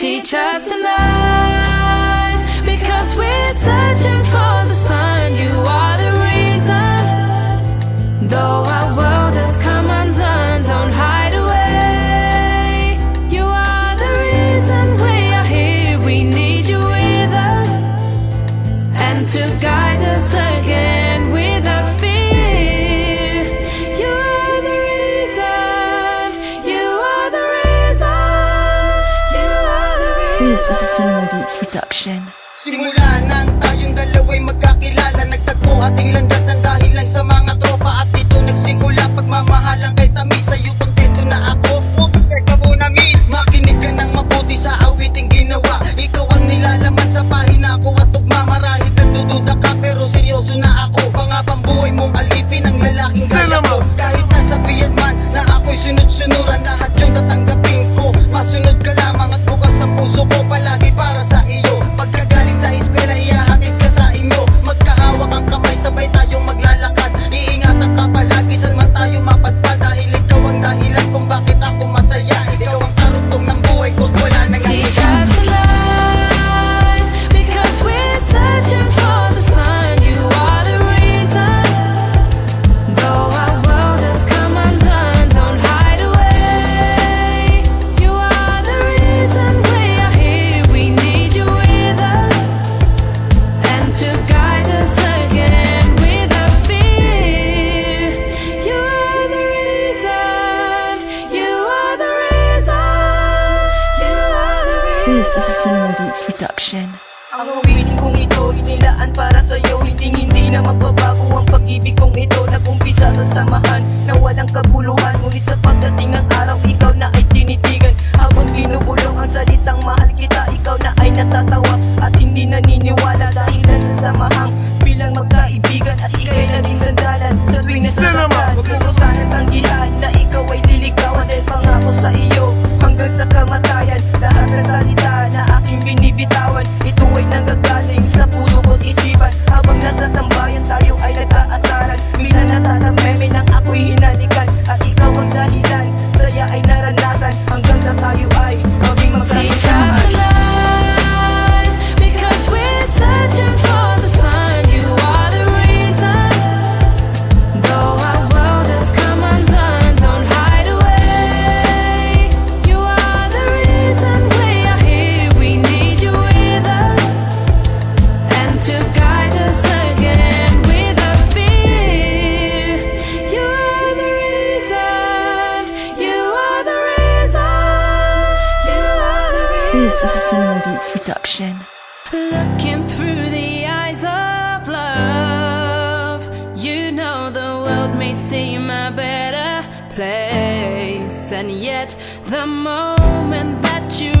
Teach us tonight because we're searching for the sun. You are the reason, though I was. This is a Cinemobiles production. Simula nang tayong dalaway This is a Cinema Beats production. Ang uwili kong ito, inilaan para sa'yo. Hindi hindi na magbabago ang pag-ibig kong ito. Nagumpisa sa samahan, na walang kaguluhan. Ngunit sa pagdating ng araw, ikaw na ay tinitigan. Habang binubulong ang salitang mahal kita Ikaw na ay natatawa. At hindi naniniwala Dahilan sa samahang bilang magkaibigan. At ika'y naging sandalan sa tuwing nasasaktan Huwag mo ko tanggihan na ikaw This is a Cinema Beats production. Looking through the eyes of love, you know the world may seem a better place, and yet the moment that you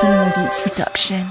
Sun Beats production.